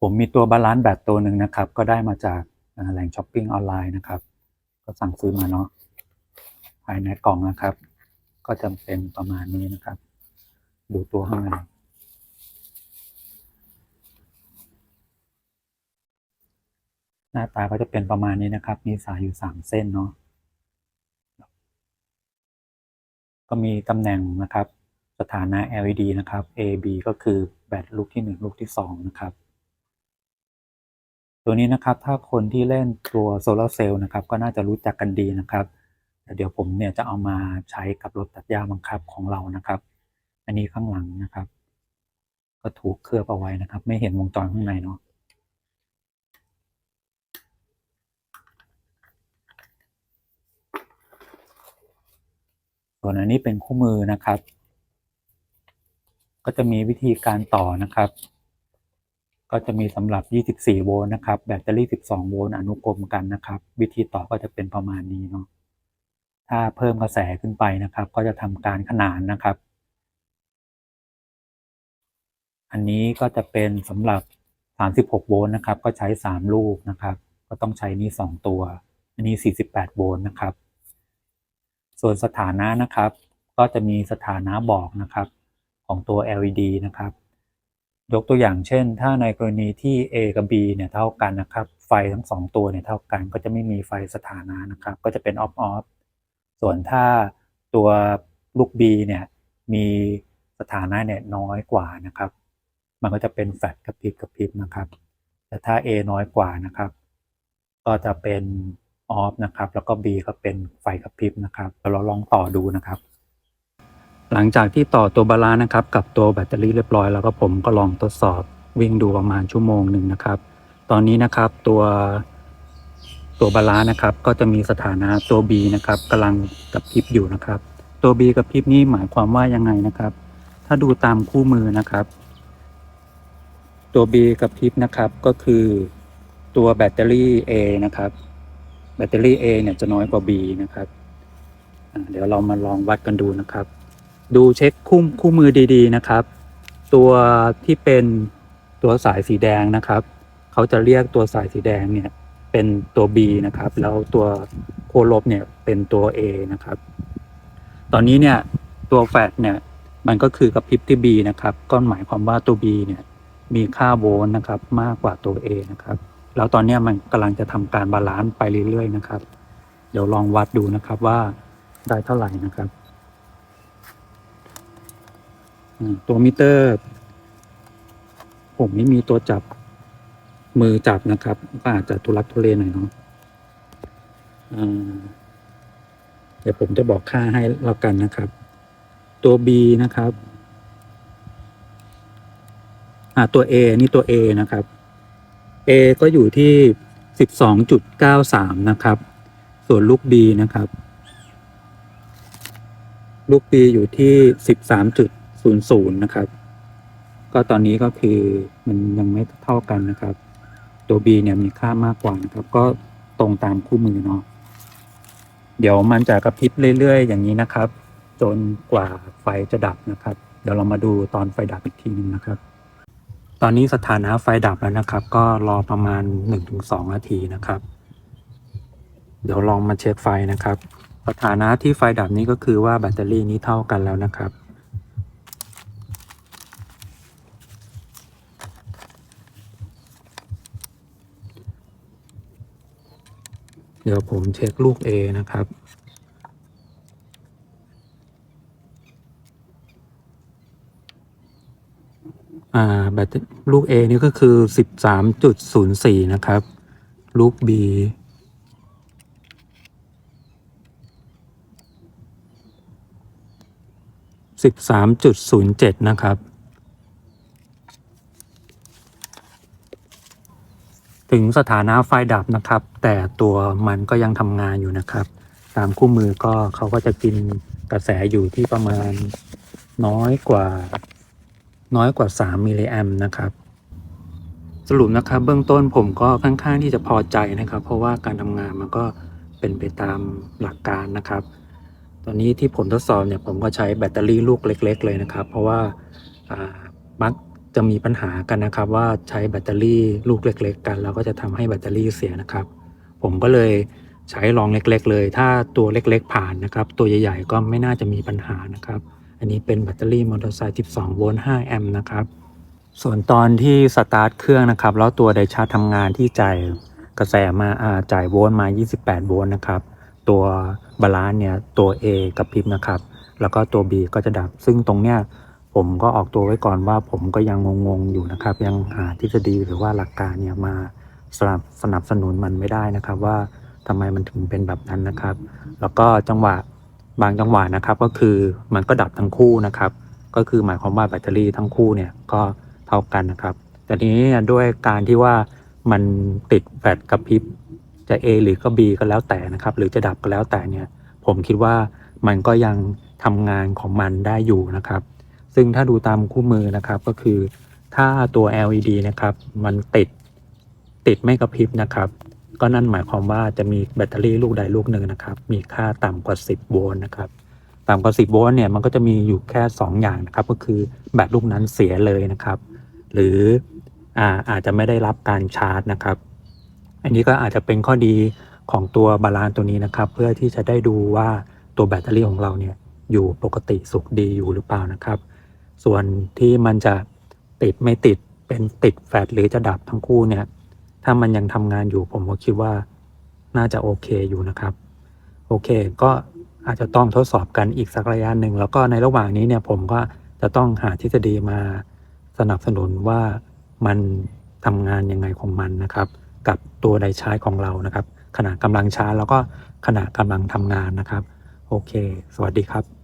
ผมมีตัวบาลานซ์แบตตัวหนึ่งนะครับ ก็ได้มาจากแหล่งช้อปปิ้งออนไลน์นะครับ ก็สั่งซื้อมาเนาะภายในกล่องนะครับ ก็จะเป็นประมาณนี้นะครับ ดูตัวข้างในหน้าตาก็จะเป็นประมาณนี้นะครับ มีสายอยู่สามเส้นเนาะก็มีตำแหน่งนะครับ สถานะ LED นะครับ A B ก็คือแบตลูกที่หนึ่งลูกที่สองนะครับ ตัวนี้นะครับถ้าคนที่เล่นตัวโซลาร์เซลล์นะครับก็น่าจะรู้จักกันดีนะครับแต่เดี๋ยวผมเนี่ยจะเอามาใช้กับรถตัดหญ้าบังคับของเรานะครับ อันนี้ข้างหลังนะครับ ก็ถูกเคลือบเอาไว้นะครับ ไม่เห็นวงจรข้างในเนาะส่วนอันนี้เป็นคู่มือนะครับ ก็จะมีวิธีการต่อนะครับ ก็จะมีสำหรับ 24 โวลต์นะครับ แบตเตอรี่ 12 โวลต์อนุกรมกันนะครับ วิธีต่อก็จะเป็นประมาณนี้เนาะ ถ้าเพิ่มกระแสขึ้นไปนะครับ ก็จะทำการขนานนะครับ อันนี้ก็จะเป็นสำหรับ 36 โวลต์นะครับ ก็ใช้ 3 ลูกนะครับ ก็ต้องใช้นี่2ตัว อันนี้ 48 โวลต์นะครับ ส่วนสถานะนะครับ ก็จะมีสถานะบอกนะครับ ของตัว LED นะครับ ยกตัวอย่างเช่น ถ้าในกรณีที่ A กับ B เนี่ยเท่ากันนะครับ ไฟทั้งสองตัวเนี่ยเท่ากัน ก็จะไม่มีไฟสถานะนะครับ ก็จะเป็น off off ส่วนถ้าตัวลูก B เนี่ยมีสถานะเนี่ยน้อยกว่านะครับ มันก็จะเป็นแฟลชกระพริบกระพริบนะครับ แต่ถ้า A น้อยกว่านะครับ ก็จะเป็น off นะครับ แล้วก็ B ก็เป็นไฟกระพริบนะครับเดี๋ยวเราลองต่อดูนะครับ หลังจากที่ต่อตัวบาลานนะครับ กับตัวแบตเตอรี่เรียบร้อยแล้วก็ผมก็ลองทดสอบวิ่งดูประมาณชั่วโมงหนึ่งนะครับ ตอนนี้นะครับตัวตัวบาลานนะครับ ก็จะมีสถานะตัว B นะครับกำลังกระพริบอยู่นะครับ ตัว B กระพริบนี่หมายความว่ายังไงนะครับ ถ้าดูตามคู่มือนะครับ ตัว B กระพริบนะครับก็คือตัวแบตเตอรี่ A นะครับ แบตเตอรี่ A เนี่ยจะน้อยกว่า B นะครับ เดี๋ยวเรามาลองวัดกันดูนะครับ ดูเช็คคู่คู่มือดีๆนะครับ ตัวที่เป็นตัวสายสีแดงนะครับ เขาจะเรียกตัวสายสีแดงเนี่ยเป็นตัว B นะครับ แล้วตัวโคลบเนี่ยเป็นตัว A นะครับ ตอนนี้เนี่ยตัวแฟดเนี่ยมันก็คือกระพริบที่ B นะครับ ก็หมายความว่าตัว B เนี่ยมีค่าโวลต์นะครับมากกว่าตัว A นะครับ แล้วตอนนี้มันกำลังจะทำการบาลานซ์ไปเรื่อยๆนะครับ เดี๋ยวลองวัดดูนะครับว่าได้เท่าไหร่นะครับ ตัวมิเตอร์ ผมไม่มีตัวจับมือจับนะครับ ก็อาจจะทุลักทุเลหน่อยเนาะอ่าเดี๋ยวผมจะบอกค่าให้แล้วกันนะครับ ตัว B นะครับ อ่าตัว A นี่ตัว A นะครับ A ก็อยู่ที่สิบสองจุดเก้าสามนะครับ ส่วนลูก B นะครับ ลูก B อยู่ที่สิ บสามจุดศูนย์นะครับ ก็ตอนนี้ก็คือมันยังไม่เท่ากันนะครับ ตัว B เนี่ยมีค่ามากกว่านะครับ ก็ตรงตามคู่มือเนาะเดี๋ยวมันจะกระพริบเรื่อยๆ อย่างนี้นะครับ จนกว่าไฟจะดับนะครับ เดี๋ยวเรามาดูตอนไฟดับอีกทีหนึงนะครับ ตอนนี้สถานะไฟดับแล้วนะครับ ก็รอประมาณ 1-2 นาทีนะครับ เดี๋ยวลองมาเช็คไฟนะครับ สถานะที่ไฟดับนี้ก็คือว่าแบตเตอรี่นี้เท่ากันแล้วนะครับ เดี๋ยวผมเช็คลูก A นะครับ อ่าแบตลูก A นี่ก็คือ 13.04 นะครับ ลูก B 13.07 นะครับ ถึงสถานะไฟดับนะครับ แต่ตัวมันก็ยังทำงานอยู่นะครับ ตามคู่มือก็เขาก็จะกินกระแสอยู่ที่ประมาณน้อยกว่า น้อยกว่า 3 มิลลิแอมนะครับ สรุปนะครับเบื้องต้นผมก็ค่อนข้างที่จะพอใจนะครับ เพราะว่าการทำงานมันก็เป็นไปตามหลักการนะครับ ตอนนี้ที่ผมทดสอบเนี่ยผมก็ใช้แบตเตอรี่ลูกเล็ก ๆ เลยนะครับ เพราะว่าอ่ามัก จะมีปัญหากันนะครับ ว่าใช้แบตเตอรี่ลูกเล็ก ๆ กันแล้วก็จะทำให้แบตเตอรี่เสียนะครับ ผมก็เลยใช้ลองเล็ก ๆ เลย ถ้าตัวเล็ก ๆ ผ่านนะครับ ตัวใหญ่ ๆ ก็ไม่น่าจะมีปัญหานะครับ อันนี้เป็นแบตเตอรี่มอเตอร์ไซค์ 12 โวลต์ 5 แอมป์นะครับ ส่วนตอนที่สตาร์ทเครื่องนะครับ แล้วตัวไดชาร์จทำงานที่จ่ายกระแสมาอ่าจ่ายโวลต์มา 28 โวลต์นะครับ ตัวบาลานซ์เนี่ยตัว A กับพริบนะครับ แล้วก็ตัว B ก็จะดับ ซึ่งตรงเนี้ย ผมก็ออกตัวไว้ก่อนว่าผมก็ยังงงๆอยู่นะครับ ยังหาทฤษฎีหรือว่าหลักการเนี่ยมาสนับสนับสนุนมันไม่ได้นะครับ ว่าทำไมมันถึงเป็นแบบนั้นนะครับ แล้วก็จังหวะบางจังหวะนะครับก็คือมันก็ดับทั้งคู่นะครับ ก็คือหมายความว่าแบตเตอรี่ทั้งคู่เนี่ยก็เท่ากันนะครับ แต่ทีนี้เนี่ยด้วยการที่ว่ามันติดแบตกระพริบจะ A หรือก็ B ก็แล้วแต่นะครับ หรือจะดับก็แล้วแต่เนี่ย ผมคิดว่ามันก็ยังทำงานของมันได้อยู่นะครับ ซึ่งถ้าดูตามคู่มือนะครับก็คือถ้าตัว LED นะครับ มันติดติดไม่กระพริบนะครับ ก็นั่นหมายความว่าจะมีแบตเตอรี่ลูกใดลูกหนึ่งนะครับ มีค่าต่ำกว่า 10 โวลต์นะครับต่ำกว่า 10 โวลต์เนี่ยมันก็จะมีอยู่แค่ 2 อย่างนะครับ ก็คือแบตลูกนั้นเสียเลยนะครับ หรืออ่าอาจจะไม่ได้รับการชาร์จนะครับ อันนี้ก็อาจจะเป็นข้อดีของตัวบาลานตัวนี้นะครับ เพื่อที่จะได้ดูว่าตัวแบตเตอรี่ของเราเนี่ยอยู่ปกติสุขดีอยู่หรือเปล่านะครับ ส่วนที่มันจะติดไม่ติดเป็นติดแฟลชหรือจะดับทั้งคู่เนี่ย ถ้ามันยังทำงานอยู่ผมก็คิดว่าน่าจะโอเคอยู่นะครับ โอเค ก็อาจจะต้องทดสอบกันอีกสักระยะหนึ่ง แล้วก็ในระหว่างนี้เนี่ยผมก็จะต้องหาทฤษฎีมาสนับสนุนว่ามันทำงานยังไงของมันนะครับ กับตัวไดชาร์จของเรานะครับ ขณะกำลังชาร์จแล้วก็ขณะกำลังทำงานนะครับ โอเค สวัสดีครับ